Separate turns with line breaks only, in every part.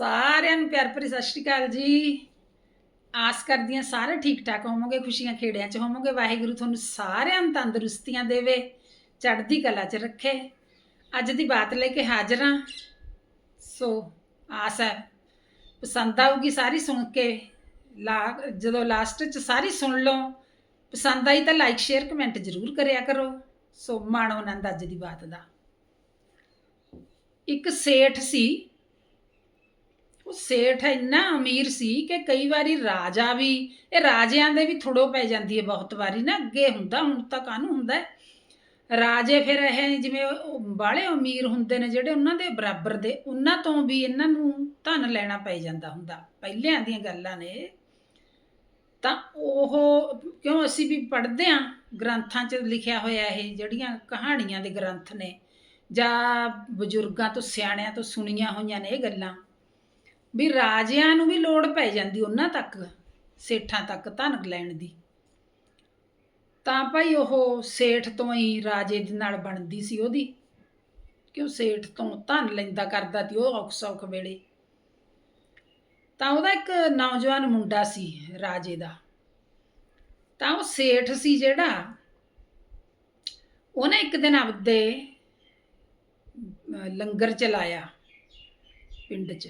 ਸਾਰਿਆਂ ਨੂੰ ਪਿਆਰ ਭਰੀ ਸਤਿ ਸ਼੍ਰੀ ਅਕਾਲ ਜੀ। ਆਸ ਕਰਦੀ ਹਾਂ ਸਾਰੇ ਠੀਕ ਠਾਕ ਹੋਵੋਗੇ, ਖੁਸ਼ੀਆਂ ਖੇੜਿਆਂ 'ਚ ਹੋਵੋਗੇ। ਵਾਹਿਗੁਰੂ ਤੁਹਾਨੂੰ ਸਾਰਿਆਂ ਨੂੰ ਤੰਦਰੁਸਤੀਆਂ ਦੇਵੇ, ਚੜ੍ਹਦੀ ਕਲਾ 'ਚ ਰੱਖੇ। ਅੱਜ ਦੀ ਬਾਤ ਲੈ ਕੇ ਹਾਜ਼ਰ ਹਾਂ। ਸੋ, ਆਸ ਹੈ, ਪਸੰਦ ਆਊਗੀ ਸਾਰੀ ਸੁਣ ਕੇ। ਲਾ, ਜਦੋਂ ਲਾਸਟ 'ਚ ਸਾਰੀ ਸੁਣ ਲਓ, ਪਸੰਦ ਆਈ ਤਾਂ ਲਾਈਕ ਸ਼ੇਅਰ ਕਮੈਂਟ ਜ਼ਰੂਰ ਕਰਿਆ ਕਰੋ। ਸੋ, ਮਾਣੋ ਆਨੰਦ ਅੱਜ ਦੀ ਬਾਤ ਦਾ। ਇੱਕ ਸੇਠ ਸੀ ਉਹ ਸੇਠ ਇੰਨਾ ਅਮੀਰ ਸੀ ਕਿ ਕਈ ਵਾਰੀ ਰਾਜਾ ਵੀ, ਇਹ ਰਾਜਿਆਂ ਦੇ ਵੀ ਥੋੜੋ ਪੈ ਜਾਂਦੀ ਹੈ ਬਹੁਤ ਵਾਰੀ ਨਾ, ਅੱਗੇ ਹੁੰਦਾ, ਹੁਣ ਤਾਂ ਕਾਹਨੂੰ ਹੁੰਦਾ ਰਾਜੇ ਫਿਰ ਇਹ ਜਿਵੇਂ ਬਾਲੇ ਅਮੀਰ ਹੁੰਦੇ ਨੇ ਜਿਹੜੇ ਉਹਨਾਂ ਦੇ ਬਰਾਬਰ ਦੇ, ਉਹਨਾਂ ਤੋਂ ਵੀ ਇਹਨਾਂ ਨੂੰ ਧਨ ਲੈਣਾ ਪੈ ਜਾਂਦਾ ਹੁੰਦਾ, ਪਹਿਲਿਆਂ ਦੀਆਂ ਗੱਲਾਂ ਨੇ। ਤਾਂ ਉਹ ਕਿਉਂ ਅਸੀਂ ਵੀ ਪੜ੍ਹਦੇ ਆਂ ਗ੍ਰੰਥਾਂ 'ਚ ਲਿਖਿਆ ਹੋਇਆ ਇਹ, ਜਿਹੜੀਆਂ ਕਹਾਣੀਆਂ ਦੇ ਗ੍ਰੰਥ ਨੇ, ਜਾਂ ਬਜ਼ੁਰਗਾਂ ਤੋਂ ਸਿਆਣਿਆਂ ਤੋਂ ਸੁਣੀਆਂ ਹੋਈਆਂ ਨੇ ਇਹ ਗੱਲਾਂ। ਵੀ ਰਾਜਿਆਂ ਨੂੰ ਵੀ ਲੋੜ ਪੈ ਜਾਂਦੀ ਉਹਨਾਂ ਤੱਕ, ਸੇਠਾਂ ਤੱਕ ਧਨ ਲੈਣ ਦੀ। ਤਾਂ ਭਾਈ ਉਹ ਸੇਠ ਤੋਂ ਹੀ ਰਾਜੇ ਦੇ ਨਾਲ ਬਣਦੀ ਸੀ ਉਹਦੀ, ਕਿ ਉਹ ਸੇਠ ਤੋਂ ਧਨ ਲੈਂਦਾ ਕਰਦਾ ਸੀ ਉਹ ਔਖ ਸੌਖ ਵੇਲੇ। ਤਾਂ ਉਹਦਾ ਇੱਕ ਨੌਜਵਾਨ ਮੁੰਡਾ ਸੀ ਰਾਜੇ ਦਾ। ਤਾਂ ਉਹ ਸੇਠ ਸੀ ਜਿਹੜਾ, ਉਹਨੇ ਇੱਕ ਦਿਨ ਆਪਦੇ ਲੰਗਰ ਚਲਾਇਆ ਪਿੰਡ 'ਚ।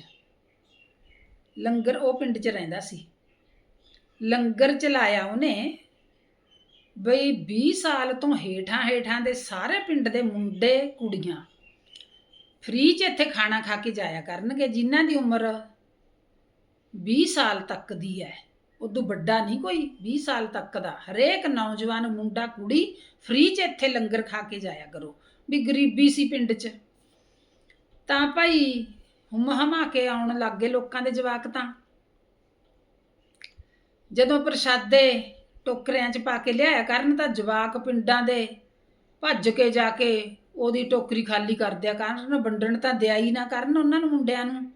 ਲੰਗਰ ਉਹ ਪਿੰਡ 'ਚ ਰਹਿੰਦਾ ਸੀ। ਲੰਗਰ ਚਲਾਇਆ ਉਹਨੇ ਬਈ 20 ਸਾਲ ਤੋਂ ਹੇਠਾਂ ਹੇਠਾਂ ਦੇ ਸਾਰੇ ਪਿੰਡ ਦੇ ਮੁੰਡੇ, ਕੁੜੀਆਂ ਫ੍ਰੀ 'ਚ ਇੱਥੇ ਖਾਣਾ ਖਾ ਕੇ ਜਾਇਆ ਕਰਨਗੇ, ਜਿਨ੍ਹਾਂ ਦੀ ਉਮਰ 20 ਸਾਲ ਤੱਕ ਦੀ ਹੈ ਉਦੋਂ ਵੱਡਾ ਨਹੀਂ ਕੋਈ 20 ਸਾਲ ਤੱਕ ਦਾ। ਹਰੇਕ ਨੌਜਵਾਨ, ਮੁੰਡਾ, ਕੁੜੀ ਫ੍ਰੀ 'ਚ ਇੱਥੇ ਲੰਗਰ ਖਾ ਕੇ ਜਾਇਆ ਕਰੋ। ਵੀ ਗਰੀਬੀ ਸੀ ਪਿੰਡ 'ਚ। ਤਾਂ ਭਾਈ ਹੁਮ ਹਮਾ ਕੇ ਆਉਣ ਲੱਗੇ ਲੋਕਾਂ ਦੇ ਜਵਾਕ ਤਾਂ। ਜਦੋਂ ਪ੍ਰਸ਼ਾਦੇ ਟੋਕਰਿਆਂ 'ਚ ਪਾ ਕੇ ਲਿਆਇਆ ਕਰਨ ਤਾਂ ਜਵਾਕ ਪਿੰਡਾਂ ਦੇ ਭੱਜ ਕੇ ਜਾ ਕੇ ਉਹਦੀ ਟੋਕਰੀ ਖਾਲੀ ਕਰ ਦਿਆ ਕਰਨ, ਵੰਡਣ ਤਾਂ ਦਿਆ ਹੀ ਨਾ ਕਰਨ ਉਹਨਾਂ ਨੂੰ ਮੁੰਡਿਆਂ ਨੂੰ।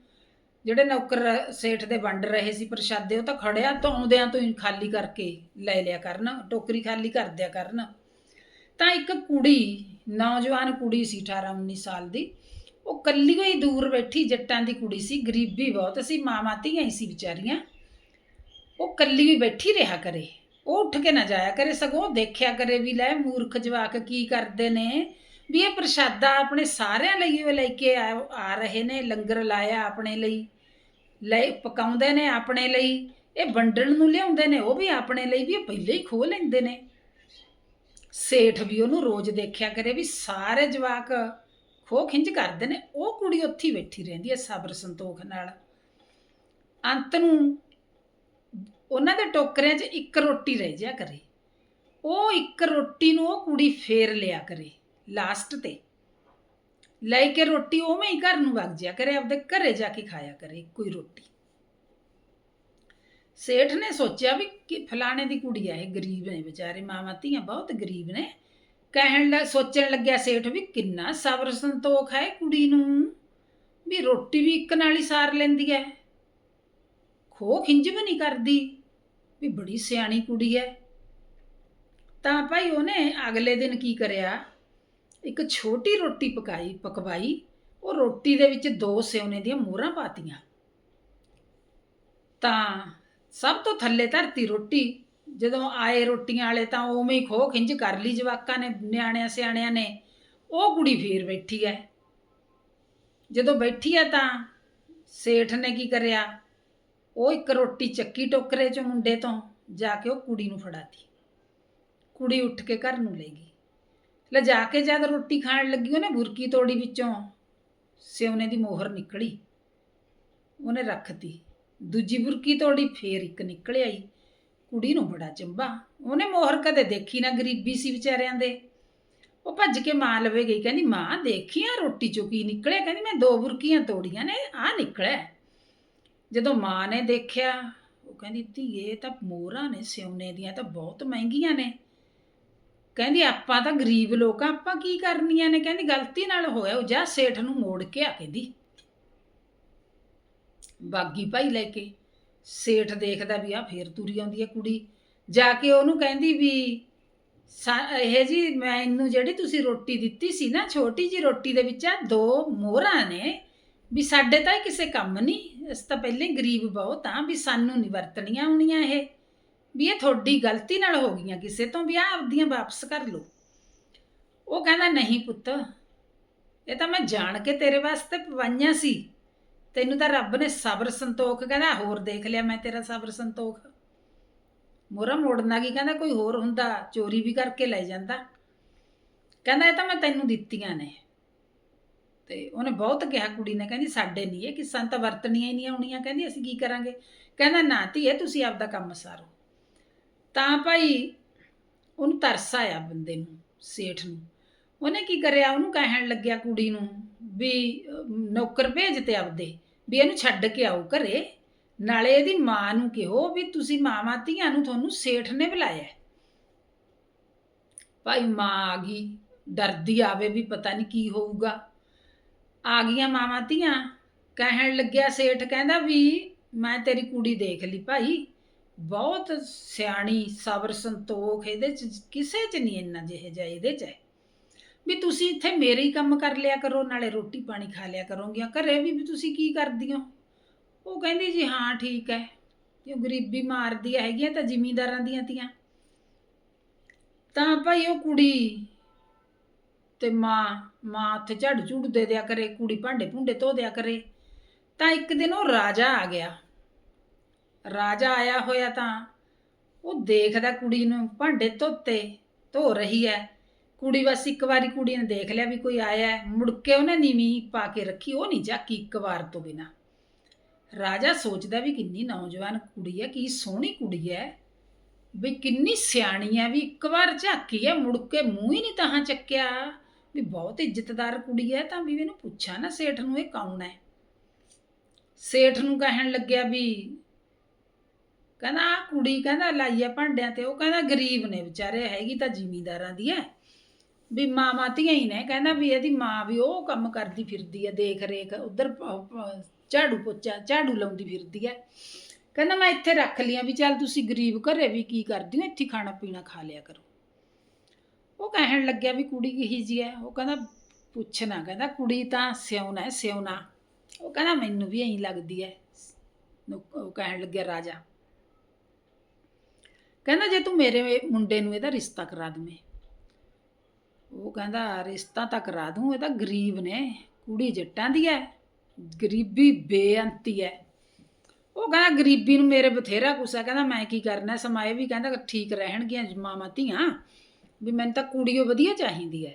ਜਿਹੜੇ ਨੌਕਰ ਸੇਠ ਦੇ ਵੰਡ ਰਹੇ ਸੀ ਪ੍ਰਸ਼ਾਦੇ, ਉਹ ਤਾਂ ਖੜਿਆ ਤੋਂ ਆਉਂਦਿਆਂ ਤੋਂ ਹੀ ਖਾਲੀ ਕਰਕੇ ਲੈ ਲਿਆ ਕਰਨ, ਟੋਕਰੀ ਖਾਲੀ ਕਰ ਦਿਆ ਕਰਨ। ਤਾਂ ਇੱਕ ਕੁੜੀ, ਨੌਜਵਾਨ ਕੁੜੀ ਸੀ 18 19 ਸਾਲ ਦੀ ਉਹ ਕੱਲੀ ਹੋਈ ਦੂਰ ਬੈਠੀ ਜੱਟਾਂ ਦੀ ਕੁੜੀ ਸੀ, ਗਰੀਬੀ ਬਹੁਤ ਸੀ, ਮਾਵਾਂ ਧੀਆਂ ਹੀ ਸੀ ਵਿਚਾਰੀਆਂ। ਉਹ ਕੱਲੀ ਹੀ ਬੈਠੀ ਰਿਹਾ ਕਰੇ, ਉਹ ਉੱਠ ਕੇ ਨਾ ਜਾਇਆ ਕਰੇ, ਸਗੋਂ ਦੇਖਿਆ ਕਰੇ ਵੀ ਲੈ ਮੂਰਖ ਜਵਾਕ ਕੀ ਕਰਦੇ ਨੇ। ਵੀ ਇਹ ਪ੍ਰਸ਼ਾਦਾ ਆਪਣੇ ਸਾਰਿਆਂ ਲਈ ਉਹ ਲੈ ਕੇ ਆ ਆ ਰਹੇ ਨੇ, ਲੰਗਰ ਲਾਇਆ ਆਪਣੇ ਲਈ, ਲੈ ਪਕਾਉਂਦੇ ਨੇ ਆਪਣੇ ਲਈ, ਇਹ ਵੰਡਣ ਨੂੰ ਲਿਆਉਂਦੇ ਨੇ, ਉਹ ਵੀ ਆਪਣੇ ਲਈ ਵੀ ਇਹ ਪਹਿਲੇ ਹੀ ਖੋਹ ਲੈਂਦੇ ਨੇ। ਸੇਠ ਵੀ ਉਹਨੂੰ ਰੋਜ਼ ਦੇਖਿਆ ਕਰੇ ਵੀ ਸਾਰੇ ਜਵਾਕ ਖੋ ਖਿੰਝ ਕਰਦੇ ਨੇ, ਉਹ ਕੁੜੀ ਉੱਥੇ ਬੈਠੀ ਰਹਿੰਦੀ ਹੈ ਸਬਰ ਸੰਤੋਖ ਨਾਲ। ਅੰਤ ਨੂੰ ਉਹਨਾਂ ਦੇ ਟੋਕਰਿਆਂ 'ਚ ਇੱਕ ਰੋਟੀ ਰਹਿ ਜਾ ਕਰੇ। ਉਹ ਇੱਕ ਰੋਟੀ ਨੂੰ ਉਹ ਕੁੜੀ ਫੇਰ ਲਿਆ ਕਰੇ ਲਾਸਟ ਤੇ। ਲੈ ਕੇ ਰੋਟੀ ਉਵੇਂ ਹੀ ਘਰ ਨੂੰ ਵਗ ਜਿਆ ਕਰੇ, ਆਪਦੇ ਘਰੇ ਜਾ ਕੇ ਖਾਇਆ ਕਰੇ ਕੋਈ ਰੋਟੀ। ਸੇਠ ਨੇ ਸੋਚਿਆ ਵੀ ਕਿ ਫਲਾਣੇ ਦੀ ਕੁੜੀ ਆ, ਇਹ ਗਰੀਬ ਨੇ ਵਿਚਾਰੇ, ਮਾਵਾਂ ਧੀਆਂ ਬਹੁਤ ਗਰੀਬ ਨੇ। ਕਹਿਣ ਲੱਗ ਸੋਚਣ ਲੱਗਿਆ ਸੇਠ ਵੀ ਕਿੰਨਾ ਸਬਰ ਸੰਤੋਖ ਹੈ ਕੁੜੀ ਨੂੰ, ਵੀ ਰੋਟੀ ਵੀ ਇੱਕ ਨਾਲ ਹੀ ਸਾਰ ਲੈਂਦੀ ਹੈ। ਖੋ ਖਿੰਝ ਵੀ ਨਹੀਂ ਕਰਦੀ, ਵੀ ਬੜੀ ਸਿਆਣੀ ਕੁੜੀ ਹੈ। ਤਾਂ ਭਾਈ ਉਹਨੇ ਅਗਲੇ ਦਿਨ ਕੀ ਕਰਿਆ? ਇੱਕ ਛੋਟੀ ਰੋਟੀ ਪਕਾਈ, ਪਕਵਾਈ, ਉਹ ਰੋਟੀ ਦੇ ਵਿੱਚ ਦੋ ਸਿਉਨੇ ਦੀਆਂ ਮੋਹਰਾਂ ਪਾਤੀਆਂ। ਤਾਂ ਸਭ ਤੋਂ ਥੱਲੇ ਧਰਤੀ ਰੋਟੀ ਜਦੋਂ ਆਏ ਰੋਟੀਆਂ ਵਾਲੇ ਤਾਂ ਉਵੇਂ ਹੀ ਖੋਹ ਖਿੰਝ ਕਰ ਲਈ ਜਵਾਕਾਂ ਨੇ, ਨਿਆਣਿਆਂ, ਸਿਆਣਿਆਂ ਨੇ। ਉਹ ਕੁੜੀ ਫੇਰ ਬੈਠੀ ਐ। ਜਦੋਂ ਬੈਠੀ ਐ ਤਾਂ ਸੇਠ ਨੇ ਕੀ ਕਰਿਆ? ਉਹ ਇੱਕ ਰੋਟੀ ਚੱਕੀ ਟੋਕਰੇ ਚ ਮੁੰਡੇ ਤੋਂ, ਜਾ ਕੇ ਉਹ ਕੁੜੀ ਨੂੰ ਫੜਾਤੀ। ਕੁੜੀ ਉੱਠ ਕੇ ਘਰ ਨੂੰ ਲੈ ਗਈ। ਲਿਜਾ ਕੇ ਜਦ ਰੋਟੀ ਖਾਣ ਲੱਗੀ, ਉਹਨੇ ਬੁਰਕੀ ਤੋੜੀ ਵਿੱਚੋਂ। ਸਿਉਨੇ ਦੀ ਮੋਹਰ ਨਿਕਲੀ। ਉਹਨੇ ਰੱਖਤੀ। ਦੂਜੀ ਬੁਰਕੀ ਤੋੜੀ, ਫੇਰ ਇੱਕ ਨਿਕਲ ਆਈ। ਕੁੜੀ ਨੂੰ ਬੜਾ ਚੰਬਾ। ਉਹਨੇ ਮੋਹਰ ਕਦੇ ਦੇਖੀ ਨਾ ਗਰੀਬੀ ਸੀ ਵਿਚਾਰਿਆਂ ਦੇ। ਉਹ ਭੱਜ ਕੇ ਮਾਂ ਲਵੇ ਗਈ, ਕਹਿੰਦੀ, ਮਾਂ ਦੇਖੀਆਂ ਰੋਟੀ ਚੋਂ ਕੀ ਨਿਕਲਿਆ? ਕਹਿੰਦੀ, ਮੈਂ ਦੋ ਬੁਰਕੀਆਂ ਤੋੜੀਆਂ ਨੇ ਆ ਨਿਕਲਿਆ ਜਦੋਂ ਮਾਂ ਨੇ ਦੇਖਿਆ, ਉਹ ਕਹਿੰਦੀ, ਧੀਏ ਤਾਂ ਮੋਹਰਾਂ ਨੇ, ਸਿਉਨੇ ਦੀਆਂ ਤਾਂ ਬਹੁਤ ਮਹਿੰਗੀਆਂ ਨੇ। ਕਹਿੰਦੀ, ਆਪਾਂ ਤਾਂ ਗਰੀਬ ਲੋਕ ਆ, ਆਪਾਂ ਕੀ ਕਰਨੀਆਂ ਨੇ? ਕਹਿੰਦੀ, ਗਲਤੀ ਨਾਲ ਹੋਇਆ, ਉਹ ਜਾ ਸੇਠ ਨੂੰ ਮੋੜ ਕੇ ਆ ਕਹਿੰਦੀ। ਬਾਗੀ ਭਾਈ ਲੈ ਕੇ ਸੇਠ ਦੇਖਦਾ ਵੀ ਆ, ਫੇਰ ਤੁਰੀ ਆਉਂਦੀ ਹੈ ਕੁੜੀ। ਜਾ ਕੇ ਉਹਨੂੰ ਕਹਿੰਦੀ ਵੀ, ਸਾ- ਇਹ ਜੀ ਮੈਨੂੰ ਜਿਹੜੀ ਤੁਸੀਂ ਰੋਟੀ ਦਿੱਤੀ ਸੀ ਨਾ, ਛੋਟੀ ਜੀ ਰੋਟੀ ਦੇ ਵਿੱਚ ਆ, ਦੋ ਮੋਹਰਾਂ ਨੇ। ਵੀ ਸਾਡੇ ਤਾਂ ਇਹ ਕਿਸੇ ਕੰਮ ਨਹੀਂ, ਅਸੀਂ ਤਾਂ ਪਹਿਲੇ ਹੀ ਗਰੀਬ ਬਹੁਤ ਆ ਵੀ ਸਾਨੂੰ ਨਹੀਂ ਵਰਤਣੀਆਂ ਆਉਣੀਆਂ ਇਹ। ਵੀ ਇਹ ਤੁਹਾਡੀ ਗਲਤੀ ਨਾਲ ਹੋ ਗਈਆਂ, ਕਿਸੇ ਤੋਂ ਵੀ ਆ, ਆਪਦੀਆਂ ਵਾਪਸ ਕਰ ਲਓ। ਉਹ ਕਹਿੰਦਾ, ਨਹੀਂ ਪੁੱਤ, ਇਹ ਤਾਂ ਮੈਂ ਜਾਣ ਕੇ ਤੇਰੇ ਵਾਸਤੇ ਪਵਾਈਆਂ ਸੀ। ਤੈਨੂੰ ਤਾਂ ਰੱਬ ਨੇ ਸਬਰ ਸੰਤੋਖ ਕਹਿੰਦਾ, ਹੋਰ ਦੇਖ ਲਿਆ ਮੈਂ ਤੇਰਾ ਸਬਰ ਸੰਤੋਖ। ਮੋਰਾ ਮੋੜਨਾ ਕੀ ਕਹਿੰਦਾ, ਕੋਈ ਹੋਰ ਹੁੰਦਾ, ਚੋਰੀ ਵੀ ਕਰਕੇ ਲੈ ਜਾਂਦਾ। ਕਹਿੰਦਾ, ਇਹ ਤਾਂ ਮੈਂ ਤੈਨੂੰ ਦਿੱਤੀਆਂ ਨੇ। ਤੇ ਉਹਨੇ ਬਹੁਤ ਕਿਹਾ ਕੁੜੀ ਨੇ, ਕਹਿੰਦੀ, ਸਾਡੇ ਨਹੀਂ ਇਹ ਕਿਸਾਂ, ਤਾਂ ਵਰਤਣੀਆਂ ਹੀ ਨਹੀਂ ਆਉਣੀਆਂ। ਕਹਿੰਦੀ, ਅਸੀਂ ਕੀ ਕਰਾਂਗੇ? ਕਹਿੰਦਾ, ਨਾ ਧੀਏ, ਤੁਸੀਂ ਆਪਦਾ ਕੰਮ ਸਾਰੋ। ਤਾਂ ਭਾਈ, ਉਹਨੂੰ ਤਰਸ ਆਇਆ ਬੰਦੇ ਨੂੰ, ਸੇਠ ਨੂੰ। ਉਹਨੇ ਕੀ ਕਰਿਆ? ਉਹਨੂੰ ਕਹਿਣ ਲੱਗਿਆ ਕੁੜੀ ਨੂੰ ਵੀ ਨੌਕਰ ਭੇਜ ਤੇ ਆਪਦੇ। ਵੀ ਇਹਨੂੰ ਛੱਡ ਕੇ ਆਓ ਘਰੇ, ਨਾਲੇ ਇਹਦੀ ਮਾਂ ਨੂੰ ਕਿਹੋ ਵੀ ਤੁਸੀਂ ਮਾਵਾਂ ਧੀਆਂ ਨੂੰ ਤੁਹਾਨੂੰ ਸੇਠ ਨੇ ਬੁਲਾਇਆ। ਭਾਈ ਮਾਂ ਆ ਗਈ, ਡਰਦੀ ਆਵੇ ਵੀ ਪਤਾ ਨਹੀਂ ਕੀ ਹੋਊਗਾ। ਆ ਗਈਆਂ ਮਾਵਾਂ ਧੀਆਂ, ਕਹਿਣ ਲੱਗਿਆ ਸੇਠ ਕਹਿੰਦਾ ਵੀ ਮੈਂ ਤੇਰੀ ਕੁੜੀ ਦੇਖ ਲਈ ਭਾਈ, ਬਹੁਤ ਸਿਆਣੀ, ਸਬਰ ਸੰਤੋਖ, ਇਹਦੇ ਚ ਕਿਸੇ ਚ ਨਹੀਂ ਇੰਨਾ ਜਿਹੇ ਜਿਹਾ, ਇਹਦੇ ਚ ਹੈ। ਵੀ ਤੁਸੀਂ ਇੱਥੇ ਮੇਰੇ ਹੀ ਕੰਮ ਕਰ ਲਿਆ ਕਰੋ, ਨਾਲੇ ਰੋਟੀ ਪਾਣੀ ਖਾ ਲਿਆ ਕਰੋਗੀਆਂ ਘਰੇ ਵੀ ਵੀ ਤੁਸੀਂ ਕੀ ਕਰਦੀ ਹੋ? ਉਹ ਕਹਿੰਦੀ ਜੀ, ਹਾਂ, ਠੀਕ ਹੈ। ਕਿਉਂ ਗਰੀਬੀ ਮਾਰਦੀ ਹੈਗੀਆਂ ਤਾਂ ਜ਼ਿਮੀਂਦਾਰਾਂ ਦੀਆਂ ਤੀਆਂ ਤਾਂ ਭਾਈ ਉਹ ਕੁੜੀ ਤੇ ਮਾਂ ਮਾਂ ਉੱਥੇ ਝੜ ਝੂੜ ਦੇ ਦਿਆ ਕਰੇ, ਕੁੜੀ ਭਾਂਡੇ ਭੁੰਡੇ ਧੋ ਦਿਆ ਕਰੇ। ਤਾਂ ਇੱਕ ਦਿਨ ਉਹ ਰਾਜਾ ਆ ਗਿਆ। ਰਾਜਾ ਆਇਆ ਹੋਇਆ ਤਾਂ ਉਹ ਦੇਖਦਾ ਕੁੜੀ ਨੂੰ ਭਾਂਡੇ ਧੋਤੇ, ਧੋ ਰਹੀ ਹੈ। ਕੁੜੀ ਬਸ ਇੱਕ ਵਾਰੀ ਕੁੜੀ ਨੇ ਦੇਖ ਲਿਆ ਵੀ ਕੋਈ ਆਇਆ ਹੈ। ਮੁੜ ਕੇ ਉਹਨੇ ਨੀਵੀਂ ਪਾ ਕੇ ਰੱਖੀ, ਉਹ ਨਹੀਂ ਝਾਕੀ ਇੱਕ ਵਾਰ ਤੋਂ ਬਿਨਾ। ਰਾਜਾ ਸੋਚਦਾ ਵੀ ਕਿੰਨੀ ਨੌਜਵਾਨ ਕੁੜੀ ਹੈ, ਕੀ ਸੋਹਣੀ ਕੁੜੀ ਹੈ। ਵੀ ਕਿੰਨੀ ਸਿਆਣੀ ਹੈ, ਵੀ ਇੱਕ ਵਾਰ ਝਾਕੀ ਹੈ, ਮੁੜ ਕੇ ਮੂੰਹ ਹੀ ਨਹੀਂ ਤਾਂ ਚੱਕਿਆ। ਵੀ ਬਹੁਤ ਇੱਜ਼ਤਦਾਰ ਕੁੜੀ ਹੈ, ਤਾਂ ਵੀ ਮੈਨੂੰ ਪੁੱਛਾਂ ਨਾ ਸੇਠ ਨੂੰ ਇਹ ਕੌਣ ਹੈ। ਸੇਠ ਨੂੰ ਕਹਿਣ ਲੱਗਿਆ ਵੀ ਕਹਿੰਦਾ ਆਹ ਕੁੜੀ ਕਹਿੰਦਾ ਲਾਈਆ ਭਾਂਡਿਆਂ ਤੇ, ਉਹ ਕਹਿੰਦਾ ਗਰੀਬ ਨੇ ਵਿਚਾਰੇ, ਹੈਗੀ ਤਾਂ ਜ਼ਿਮੀਂਦਾਰਾਂ ਦੀ ਹੈ। ਵੀ ਮਾਵਾਂ ਧੀਆਂ ਹੀ ਨੇ, ਕਹਿੰਦਾ ਵੀ ਇਹਦੀ ਮਾਂ ਵੀ ਉਹ ਕੰਮ ਕਰਦੀ ਫਿਰਦੀ ਹੈ ਦੇਖ ਰੇਖ, ਉਧਰ ਝਾੜੂ ਪੋਚਾ, ਝਾੜੂ ਲਾਉਂਦੀ ਫਿਰਦੀ ਹੈ ਕਹਿੰਦਾ ਮੈਂ ਇੱਥੇ ਰੱਖ ਲਿਆ ਵੀ ਚੱਲ ਤੁਸੀਂ ਗਰੀਬ ਘਰੇ ਵੀ ਕੀ ਕਰਦੀ ਹੋ, ਇੱਥੇ ਖਾਣਾ ਪੀਣਾ ਖਾ ਲਿਆ ਕਰੋ। ਉਹ ਕਹਿਣ ਲੱਗਿਆ ਵੀ ਕੁੜੀ ਕਿਹੀ ਜੀ ਹੈ ਉਹ ਕਹਿੰਦਾ ਪੁੱਛਣਾ, ਕਹਿੰਦਾ ਕੁੜੀ ਤਾਂ ਸਿਉਣਾ ਹੈ, ਸਿਉਣਾ। ਉਹ ਕਹਿੰਦਾ ਮੈਨੂੰ ਵੀ ਐਂ ਲੱਗਦੀ ਹੈ ਉਹ ਕਹਿਣ ਲੱਗਿਆ ਰਾਜਾ। ਕਹਿੰਦਾ ਜੇ ਤੂੰ ਮੇਰੇ ਮੁੰਡੇ ਨੂੰ ਇਹਦਾ ਰਿਸ਼ਤਾ ਕਰਾ ਦਵੇਂ। ਉਹ ਕਹਿੰਦਾ, ਰਿਸ਼ਤਾ ਤਾਂ ਕਰਾ ਦੂੰ, ਇਹ ਤਾਂ ਗਰੀਬ ਨੇ, ਕੁੜੀ ਜੱਟਾਂ ਦੀ ਹੈ ਗਰੀਬੀ ਬੇਅੰਤੀ ਹੈ ਉਹ ਕਹਿੰਦਾ, ਗਰੀਬੀ ਨੂੰ ਮੇਰੇ ਬਥੇਰਾ ਕੁਛ ਕਹਿੰਦਾ, ਮੈਂ ਕੀ ਕਰਨਾ ਸਮਾਏ ਵੀ ਕਹਿੰਦਾ ਠੀਕ ਰਹਿਣਗੀਆਂ ਮਾਵਾਂ ਧੀਆਂ, ਵੀ ਮੈਨੂੰ ਤਾਂ ਕੁੜੀ ਉਹ ਵਧੀਆ ਚਾਹੀਦੀ ਹੈ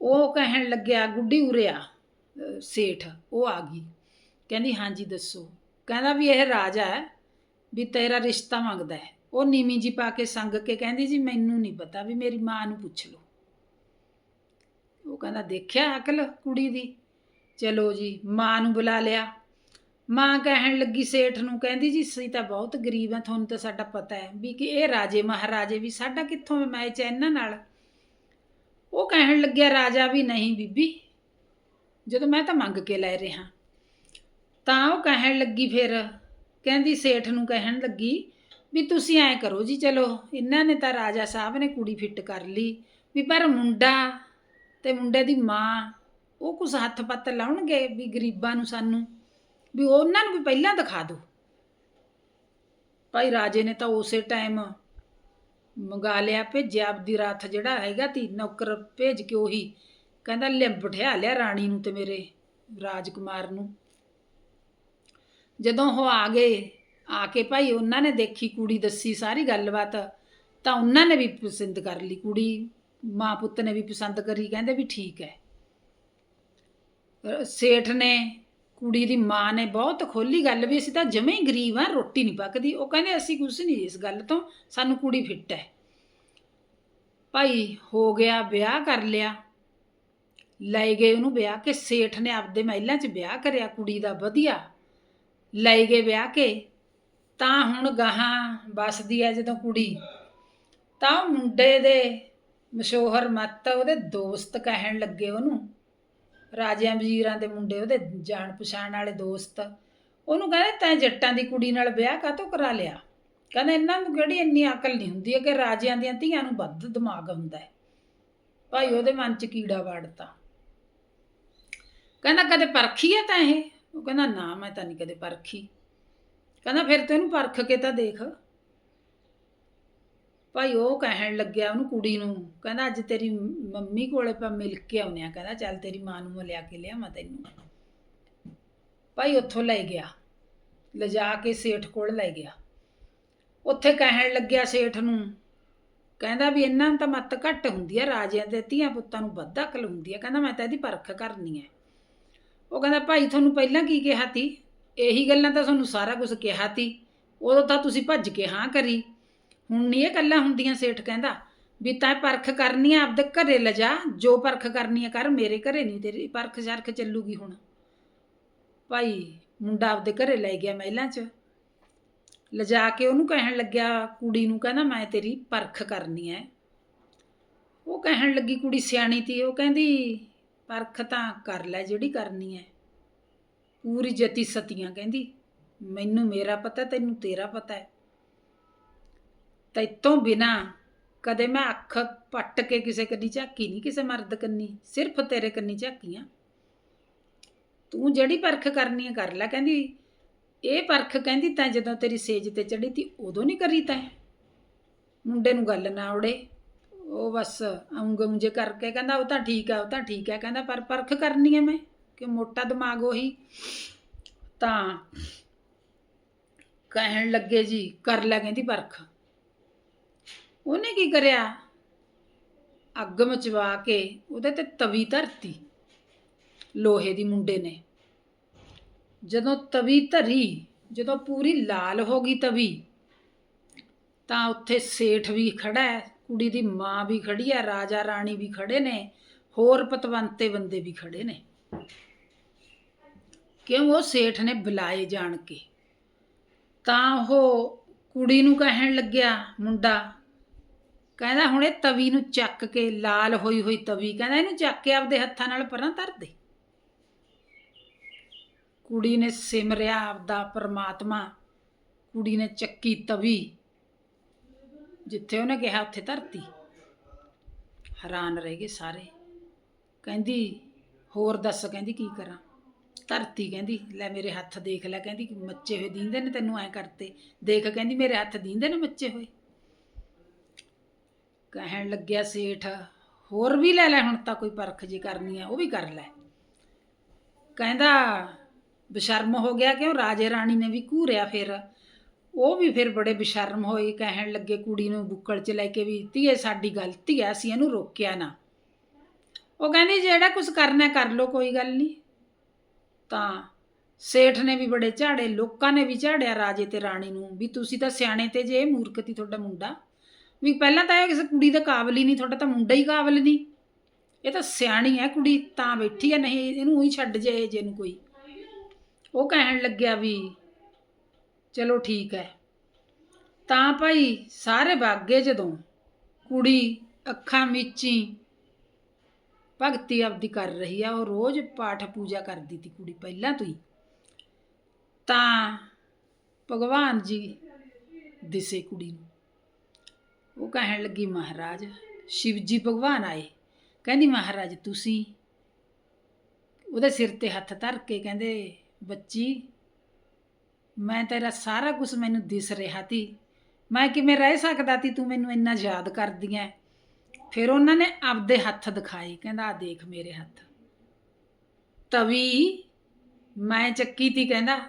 ਉਹ ਕਹਿਣ ਲੱਗਿਆ, ਗੁੱਡੀ ਉਰਿਆ ਸੇਠ, ਉਹ ਆ ਗਈ। ਕਹਿੰਦੀ, ਹਾਂਜੀ, ਦੱਸੋ। ਕਹਿੰਦਾ ਵੀ ਇਹ ਰਾਜਾ ਹੈ ਵੀ ਤੇਰਾ ਰਿਸ਼ਤਾ ਮੰਗਦਾ ਹੈ ਉਹ ਨੀਵੀਂ ਜੀ ਪਾ ਕੇ ਸੰਗ ਕੇ ਕਹਿੰਦੀ ਜੀ, ਮੈਨੂੰ ਨਹੀਂ ਪਤਾ, ਵੀ ਮੇਰੀ ਮਾਂ ਨੂੰ ਪੁੱਛ ਲਓ। ਉਹ ਕਹਿੰਦਾ, ਦੇਖਿਆ ਅਕਲ ਕੁੜੀ ਦੀ? ਚਲੋ ਜੀ, ਮਾਂ ਨੂੰ ਬੁਲਾ ਲਿਆ। ਮਾਂ ਕਹਿਣ ਲੱਗੀ ਸੇਠ ਨੂੰ, ਕਹਿੰਦੀ ਜੀ, ਅਸੀਂ ਤਾਂ ਬਹੁਤ ਗਰੀਬ ਆ ਤੁਹਾਨੂੰ ਤਾਂ ਸਾਡਾ ਪਤਾ ਹੈ ਵੀ ਕਿ ਇਹ ਰਾਜੇ ਮਹਾਰਾਜੇ ਵੀ ਸਾਡਾ ਕਿੱਥੋਂ ਮੈਚ ਹੈ ਇਹਨਾਂ ਨਾਲ। ਉਹ ਕਹਿਣ ਲੱਗਿਆ, ਰਾਜਾ ਵੀ ਨਹੀਂ ਬੀਬੀ, ਜਦੋਂ ਮੈਂ ਤਾਂ ਮੰਗ ਕੇ ਲੈ ਰਿਹਾ। ਤਾਂ ਉਹ ਕਹਿਣ ਲੱਗੀ ਫਿਰ, ਕਹਿੰਦੀ ਸੇਠ ਨੂੰ ਕਹਿਣ ਲੱਗੀ ਵੀ ਤੁਸੀਂ ਐਂ ਕਰੋ ਜੀ, ਚਲੋ, ਇਹਨਾਂ ਨੇ ਤਾਂ ਰਾਜਾ ਸਾਹਿਬ ਨੇ ਕੁੜੀ ਫਿੱਟ ਕਰ ਲਈ, ਵੀ ਪਰ ਮੁੰਡਾ ਤੇ ਮੁੰਡੇ ਦੀ ਮਾਂ, ਉਹ ਕੁਛ ਹੱਥ ਪੱਤ ਲਾਉਣਗੇ ਵੀ ਗਰੀਬਾਂ ਨੂੰ ਸਾਨੂੰ, ਵੀ ਉਹਨਾਂ ਨੂੰ ਵੀ ਪਹਿਲਾਂ ਦਿਖਾ ਦਿਓ। ਭਾਈ ਰਾਜੇ ਨੇ ਤਾਂ ਉਸੇ ਟਾਈਮ ਮੰਗਾ ਲਿਆ, ਭੇਜਿਆ ਆਪਦੀ ਰਾਤ ਜਿਹੜਾ ਹੈਗਾ ਤੀ ਨੌਕਰ ਭੇਜ ਕੇ ਉਹੀ, ਕਹਿੰਦਾ ਲੈ ਬਿਠਾ ਲਿਆ ਰਾਣੀ ਨੂੰ ਤੇ ਮੇਰੇ ਰਾਜਕੁਮਾਰ ਨੂੰ। ਜਦੋਂ ਉਹ ਆ ਗਏ, ਆ ਕੇ ਭਾਈ ਉਹਨਾਂ ਨੇ ਦੇਖੀ, ਕੁੜੀ ਦੱਸੀ ਸਾਰੀ ਗੱਲਬਾਤ, ਤਾਂ ਉਹਨਾਂ ਨੇ ਵੀ ਪਸੰਦ ਕਰ ਲਈ ਕੁੜੀ। ਮਾਂ ਪੁੱਤ ਨੇ ਵੀ ਪਸੰਦ ਕਰੀ, ਕਹਿੰਦੇ ਵੀ ਠੀਕ ਹੈ। ਸੇਠ ਨੇ, ਕੁੜੀ ਦੀ ਮਾਂ ਨੇ ਬਹੁਤ ਖੋਲੀ ਗੱਲ ਵੀ ਅਸੀਂ ਤਾਂ ਜਮੇ ਹੀ ਗਰੀਬ ਆ ਰੋਟੀ ਨਹੀਂ ਪੱਕਦੀ। ਉਹ ਕਹਿੰਦੇ, ਅਸੀਂ ਕੁਝ ਨਹੀਂ ਇਸ ਗੱਲ ਤੋਂ, ਸਾਨੂੰ ਕੁੜੀ ਫਿੱਟ ਹੈ। ਭਾਈ, ਹੋ ਗਿਆ, ਵਿਆਹ ਕਰ ਲਿਆ। ਲੈ ਗਏ ਉਹਨੂੰ ਵਿਆਹ ਕੇ, ਸੇਠ ਨੇ ਆਪਦੇ ਮਹਿਲਾਂ 'ਚ ਵਿਆਹ ਕਰਿਆ, ਕੁੜੀ ਦਾ ਵਧੀਆ। ਲੈ ਗਏ ਵਿਆਹ ਕੇ, ਤਾਂ ਹੁਣ ਗਾਹਾਂ ਬਸਦੀ ਹੈ ਜਦੋਂ ਕੁੜੀ। ਤਾਂ ਉਹ ਮੁੰਡੇ ਦੇ ਮਸ਼ੋਹਰ ਮੱਤ ਉਹਦੇ ਦੋਸਤ ਕਹਿਣ ਲੱਗੇ ਉਹਨੂੰ। ਰਾਜਿਆਂ ਵਜ਼ੀਰਾਂ ਦੇ ਮੁੰਡੇ, ਉਹਦੇ ਜਾਣ ਪਛਾਣ ਵਾਲੇ ਦੋਸਤ। ਉਹਨੂੰ ਕਹਿੰਦੇ, ਤੈਂ ਜੱਟਾਂ ਦੀ ਕੁੜੀ ਨਾਲ ਵਿਆਹ ਕਾਹਤੋਂ ਕਰਾ ਲਿਆ? ਕਹਿੰਦਾ, ਇਹਨਾਂ ਨੂੰ ਕਿਹੜੀ ਇੰਨੀ ਅਕਲ ਨਹੀਂ ਹੁੰਦੀ ਹੈ ਕਿ ਰਾਜਿਆਂ ਦੀਆਂ ਧੀਆਂ ਨੂੰ ਵੱਧ ਦਿਮਾਗ ਹੁੰਦਾ ਹੈ। ਭਾਈ, ਉਹਦੇ ਮਨ 'ਚ ਕੀੜਾ ਵੜਤਾ। ਕਹਿੰਦਾ, ਕਦੇ ਪਰਖੀ ਹੈ ਤਾਂ ਇਹ? ਉਹ ਕਹਿੰਦਾ, ਨਾ, ਮੈਂ ਤਾਂ ਨਹੀਂ ਕਦੇ ਪਰਖੀ। ਕਹਿੰਦਾ, ਫਿਰ ਤੈਨੂੰ ਪਰਖ ਕੇ ਤਾਂ ਦੇਖ। ਭਾਈ ਉਹ ਕਹਿਣ ਲੱਗਿਆ ਉਹਨੂੰ ਕੁੜੀ ਨੂੰ, ਕਹਿੰਦਾ ਅੱਜ ਤੇਰੀ ਮੰਮੀ ਕੋਲੇ ਪਾ ਮਿਲ ਕੇ ਆਉਨੇ ਆ ਕਹਿੰਦਾ ਚੱਲ ਤੇਰੀ ਮਾਂ ਨੂੰ ਮੈਂ ਲਿਆ ਕੇ ਲਿਆਵਾਂ ਤੈਨੂੰ। ਭਾਈ ਉੱਥੋਂ ਲੈ ਗਿਆ, ਲਿਜਾ ਕੇ ਸੇਠ ਕੋਲ ਲੈ ਗਿਆ। ਉੱਥੇ ਕਹਿਣ ਲੱਗਿਆ ਸੇਠ ਨੂੰ, ਕਹਿੰਦਾ ਵੀ ਇਹਨਾਂ ਨੂੰ ਤਾਂ ਮੱਤ ਘੱਟ ਹੁੰਦੀ ਆ, ਰਾਜਿਆਂ ਦੇ ਧੀਆਂ ਪੁੱਤਾਂ ਨੂੰ ਵੱਧ ਅਕਲ ਹੁੰਦੀ ਆ, ਕਹਿੰਦਾ ਮੈਂ ਤਾਂ ਇਹਦੀ ਪਰਖ ਕਰਨੀ ਹੈ ਉਹ ਕਹਿੰਦਾ ਭਾਈ ਤੁਹਾਨੂੰ ਪਹਿਲਾਂ ਕੀ ਕਿਹਾ ਤੀ? ਇਹੀ ਗੱਲਾਂ ਤਾਂ ਤੁਹਾਨੂੰ ਸਾਰਾ ਕੁਝ ਕਿਹਾ ਤੀ। ਉਦੋਂ ਤਾਂ ਤੁਸੀਂ ਭੱਜ ਕੇ ਹਾਂ ਕਰੀ। ਹੁਣ ਨਹੀਂ ਇਹ ਗੱਲਾਂ ਹੁੰਦੀਆਂ ਸੇਠ ਕਹਿੰਦਾ, ਵੀ ਤਾਂ ਪਰਖ ਕਰਨੀ ਆ, ਆਪਦੇ ਘਰੇ ਲਿਜਾ ਜੋ ਪਰਖ ਕਰਨੀ ਆ ਕਰ, ਮੇਰੇ ਘਰੇ ਨਹੀਂ ਤੇਰੀ ਪਰਖ ਸ਼ਰਖ ਚੱਲੂਗੀ ਹੁਣ। ਭਾਈ, ਮੁੰਡਾ ਆਪਦੇ ਘਰੇ ਲੈ ਗਿਆ ਮਹਿਲਾਂ 'ਚ। ਲਿਜਾ ਕੇ ਉਹਨੂੰ ਕਹਿਣ ਲੱਗਿਆ, ਕੁੜੀ ਨੂੰ ਕਹਿੰਦਾ, ਮੈਂ ਤੇਰੀ ਪਰਖ ਕਰਨੀ ਹੈ ਉਹ ਕਹਿਣ ਲੱਗੀ ਕੁੜੀ ਸਿਆਣੀ ਤੀ, ਉਹ ਕਹਿੰਦੀ, ਪਰਖ ਤਾਂ ਕਰ ਲੈ ਜਿਹੜੀ ਕਰਨੀ ਹੈ ਪੂਰੀ ਜਤੀ ਸਤੀਆਂ, ਕਹਿੰਦੀ, ਮੈਨੂੰ ਮੇਰਾ ਪਤਾ, ਤੈਨੂੰ ਤੇਰਾ ਪਤਾ ਹੈ ਤੈਤੋਂ ਬਿਨਾ ਕਦੇ ਮੈਂ ਅੱਖ ਪੱਟ ਕੇ ਕਿਸੇ ਕੰਨੀ ਝਾਕੀ ਨਹੀਂ, ਕਿਸੇ ਮਰਦ ਕੰਨੀ, ਸਿਰਫ ਤੇਰੇ ਕੰਨੀ ਝਾਕੀਆਂ। ਤੂੰ ਜਿਹੜੀ ਪਰਖ ਕਰਨੀ ਹੈ ਕਰ ਲੈ, ਕਹਿੰਦੀ। ਇਹ ਪਰਖ ਕਹਿੰਦੀ ਤਾਂ ਜਦੋਂ ਤੇਰੀ ਸੇਜ ਤੇ ਚੜੀ ਤੀ, ਉਦੋਂ ਨਹੀਂ ਕਰੀ ਤੈਂ। ਮੁੰਡੇ ਨੂੰ ਗੱਲ ਨਾ ਉੜੇ। ਉਹ ਬਸ ਆਉਂਗ ਉਂਜੇ ਕਰਕੇ ਕਹਿੰਦਾ, ਉਹ ਤਾਂ ਠੀਕ ਹੈ ਉਹ ਤਾਂ ਠੀਕ ਹੈ ਕਹਿੰਦਾ, ਪਰ ਪਰਖ ਕਰਨੀ ਹੈ ਮੈਂ, ਕਿ ਮੋਟਾ ਦਿਮਾਗ ਉਹੀ। ਤਾਂ ਕਹਿਣ ਲੱਗੇ ਜੀ, ਕਰ ਲੈ, ਕਹਿੰਦੀ, ਪਰਖ। ਉਹਨੇ ਕੀ ਕਰਿਆ? ਅੱਗ ਮਚਵਾ ਕੇ ਉਹਦੇ ਤੇ ਤਵੀ ਧਰਤੀ। ਲੋਹੇ ਦੀ ਮੁੰਡੇ ਨੇ। ਜਦੋਂ ਤਵੀ ਧਰੀ, ਜਦੋਂ ਪੂਰੀ ਲਾਲ ਹੋ ਗਈ ਤਵੀ, ਤਾਂ ਉੱਥੇ ਸੇਠ ਵੀ ਖੜਾ ਹੈ, ਕੁੜੀ ਦੀ ਮਾਂ ਵੀ ਖੜੀ ਹੈ, ਰਾਜਾ ਰਾਣੀ ਵੀ ਖੜੇ ਨੇ, ਹੋਰ ਪਤਵੰਤੇ ਬੰਦੇ ਵੀ ਖੜੇ ਨੇ। ਕਿਉਂ ਉਹ ਸੇਠ ਨੇ ਬੁਲਾਏ ਜਾਣ ਕੇ? ਤਾਂ ਉਹ ਕੁੜੀ ਨੂੰ ਕਹਿਣ ਲੱਗਿਆ, ਮੁੰਡਾ ਕਹਿੰਦਾ ਹੁਣ ਇਹ ਤਵੀ ਨੂੰ ਚੱਕ ਕੇ, ਲਾਲ ਹੋਈ ਹੋਈ ਤਵੀ, ਕਹਿੰਦਾ ਇਹਨੂੰ ਚੱਕ ਕੇ ਆਪਦੇ ਹੱਥਾਂ ਨਾਲ ਪਰਾਂ ਧਰ ਦੇ। ਕੁੜੀ ਨੇ ਸਿਮਰਿਆ ਆਪਦਾ ਪਰਮਾਤਮਾ, ਕੁੜੀ ਨੇ ਚੱਕੀ ਤਵੀ, ਜਿੱਥੇ ਉਹਨੇ ਕਿਹਾ ਉੱਥੇ ਧਰਤੀ। ਹੈਰਾਨ ਰਹਿ ਗਏ ਸਾਰੇ। ਕਹਿੰਦੀ, ਹੋਰ ਦੱਸ, ਕਹਿੰਦੀ ਕੀ ਕਰਾਂ? ਧਰਤੀ ਕਹਿੰਦੀ, ਲੈ ਮੇਰੇ ਹੱਥ ਦੇਖ ਲੈ, ਕਹਿੰਦੀ ਮੱਚੇ ਹੋਏ ਦੀਂਦੇ ਨੇ ਤੈਨੂੰ ਐ ਕਰਤੇ। ਦੇਖ ਕਹਿੰਦੀ ਮੇਰੇ ਹੱਥ ਦੀਂਦੇ ਨੇ ਮੱਚੇ ਹੋਏ। ਕਹਿਣ ਲੱਗਿਆ ਸੇਠ, ਹੋਰ ਵੀ ਲੈ ਲੈ ਹੁਣ ਤਾਂ ਕੋਈ ਪਰਖ ਜੇ ਕਰਨੀ ਆ, ਉਹ ਵੀ ਕਰ ਲੈ। ਕਹਿੰਦਾ, ਬਸ਼ਰਮ ਹੋ ਗਿਆ ਕਿਉਂ? ਰਾਜੇ ਰਾਣੀ ਨੇ ਵੀ ਘੂਰਿਆ ਫਿਰ। ਉਹ ਵੀ ਫਿਰ ਬੜੇ ਬਸ਼ਰਮ ਹੋਏ, ਕਹਿਣ ਲੱਗੇ ਕੁੜੀ ਨੂੰ ਬੁੱਕਲ 'ਚ ਲੈ ਕੇ ਵੀ, ਧੀਏ, ਸਾਡੀ ਗਲਤੀ ਐ ਅਸੀਂ ਇਹਨੂੰ ਰੋਕਿਆ ਨਾ। ਉਹ ਕਹਿੰਦੀ, ਜਿਹੜਾ ਕੁਝ ਕਰਨਾ ਕਰ ਲੋ ਕੋਈ ਗੱਲ ਨਹੀਂ। ਤਾਂ ਸੇਠ ਨੇ ਵੀ ਬੜੇ ਝਾੜੇ, ਲੋਕਾਂ ਨੇ ਵੀ ਝਾੜਿਆ ਰਾਜੇ ਤੇ ਰਾਣੀ ਨੂੰ, ਵੀ ਤੁਸੀਂ ਤਾਂ ਸਿਆਣੇ ਤੇ ਜੇ, ਇਹ ਮੂਰਖਤੀ ਤੁਹਾਡਾ ਮੁੰਡਾ। ਵੀ ਪਹਿਲਾਂ ਤਾਂ ਇਹ ਕਿਸੇ ਕੁੜੀ ਦਾ ਕਾਬਲ ਹੀ ਨਹੀਂ, ਤੁਹਾਡਾ ਤਾਂ ਮੁੰਡਾ ਹੀ ਕਾਬਲ ਨਹੀਂ। ਇਹ ਤਾਂ ਸਿਆਣੀ ਹੈ ਕੁੜੀ, ਤਾਂ ਬੈਠੀ ਹੈ ਨਹੀਂ, ਇਹਨੂੰ ਹੀ ਛੱਡ ਜੇ ਜੇ ਨੂੰ ਕੋਈ। ਉਹ ਕਹਿਣ ਲੱਗਿਆ ਵੀ, ਚਲੋ ਠੀਕ ਹੈ। ਤਾਂ ਭਾਈ ਸਾਰੇ ਬਾਗੇ ਜਦੋਂ ਕੁੜੀ, ਅੱਖਾਂ ਮੀਚੀ, ਭਗਤੀ ਆਪਦੀ ਕਰ ਰਹੀ ਆ, ਉਹ ਰੋਜ਼ ਪਾਠ ਪੂਜਾ ਕਰਦੀ ਤੀ ਕੁੜੀ ਪਹਿਲਾਂ ਤੋਂ ਹੀ। ਤਾਂ ਭਗਵਾਨ ਜੀ ਦਿਸੇ ਕੁੜੀ ਨੂੰ। ਉਹ ਕਹਿਣ ਲੱਗੀ, ਮਹਾਰਾਜ ਸ਼ਿਵ ਜੀ ਭਗਵਾਨ ਆਏ। ਕਹਿੰਦੀ, ਮਹਾਰਾਜ, ਤੁਸੀਂ ਉਹਦੇ ਸਿਰ ਤੇ ਹੱਥ ਧਰ ਕੇ ਕਹਿੰਦੇ, ਬੱਚੀ, ਮੈਂ ਤੇਰਾ ਸਾਰਾ ਕੁਝ ਮੈਨੂੰ ਦਿਸ ਰਿਹਾ ਤੀ। ਮੈਂ ਕਿਵੇਂ ਰਹਿ ਸਕਦਾ ਤੀ? ਤੂੰ ਮੈਨੂੰ ਇੰਨਾ ਯਾਦ ਕਰਦੀ ਐ। ਫਿਰ ਉਹਨਾਂ ਨੇ ਆਪਦੇ ਹੱਥ ਦਿਖਾਏ, ਕਹਿੰਦਾ ਆ ਦੇਖ ਮੇਰੇ ਹੱਥ। ਤਵੀ ਮੈਂ ਚੱਕੀ ਤੀ, ਕਹਿੰਦਾ,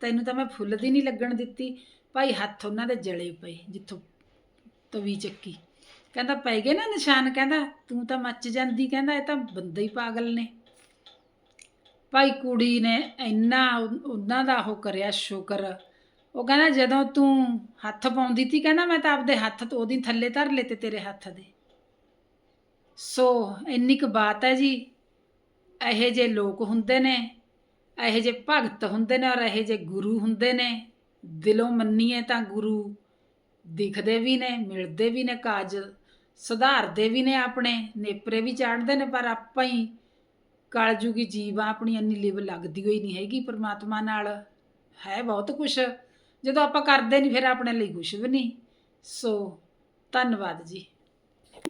ਤੈਨੂੰ ਤਾਂ ਮੈਂ ਫੁੱਲ ਦੀ ਨਹੀਂ ਲੱਗਣ ਦਿੱਤੀ। ਭਾਈ, ਹੱਥ ਉਹਨਾਂ ਦੇ ਜਲੇ ਪਏ, ਜਿੱਥੋਂ ਤਵੀ ਚੱਕੀ। ਕਹਿੰਦਾ, ਪੈ ਗਏ ਨਾ ਨਿਸ਼ਾਨ, ਕਹਿੰਦਾ, ਤੂੰ ਤਾਂ ਮੱਚ ਜਾਂਦੀ, ਕਹਿੰਦਾ, ਇਹ ਤਾਂ ਬੰਦੇ ਹੀ ਪਾਗਲ ਨੇ। ਭਾਈ ਕੁੜੀ ਨੇ ਇੰਨਾ ਉਹ- ਉਹਨਾਂ ਦਾ ਉਹ ਕਰਿਆ ਸ਼ੁਕਰ। ਉਹ ਕਹਿੰਦਾ, ਜਦੋਂ ਤੂੰ ਹੱਥ ਪਾਉਂਦੀ ਤੀ, ਕਹਿੰਦਾ, ਮੈਂ ਤਾਂ ਆਪਦੇ ਹੱਥ ਤੋਂ ਉਹਦੀ ਥੱਲੇ ਧਰ ਲਏ ਤੇ ਤੇਰੇ ਹੱਥ ਦੇ। ਸੋ, ਇੰਨੀ ਕੁ ਬਾਤ ਹੈ ਜੀ। ਇਹੋ ਜਿਹੇ ਲੋਕ ਹੁੰਦੇ ਨੇ, ਇਹੋ ਜਿਹੇ ਭਗਤ ਹੁੰਦੇ ਨੇ ਔਰ ਇਹੋ ਜਿਹੇ ਗੁਰੂ ਹੁੰਦੇ ਨੇ। ਦਿਲੋਂ ਮੰਨੀਏ ਤਾਂ ਗੁਰੂ। ਦਿਖਦੇ ਵੀ ਨੇ, ਮਿਲਦੇ ਵੀ ਨੇ ਕਾਜ, ਸੁਧਾਰਦੇ ਵੀ ਨੇ ਆਪਣੇ, ਨੇਪਰੇ ਵੀ ਚਾੜਦੇ ਨੇ, ਪਰ ਆਪਾਂ ਹੀ ਕਲਯੁਗੀ ਜੀਵ ਆ ਆਪਣੀ ਇੰਨੀ ਲਿਵ ਲੱਗਦੀ ਹੋਈ ਨਹੀਂ ਹੈਗੀ ਪਰਮਾਤਮਾ ਨਾਲ। ਹੈ ਬਹੁਤ ਕੁਝ ਜਦੋਂ ਆਪਾਂ ਕਰਦੇ ਨਹੀਂ, ਫਿਰ ਆਪਣੇ ਲਈ ਕੁਝ ਵੀ ਨਹੀਂ। ਸੋ ਧੰਨਵਾਦ ਜੀ।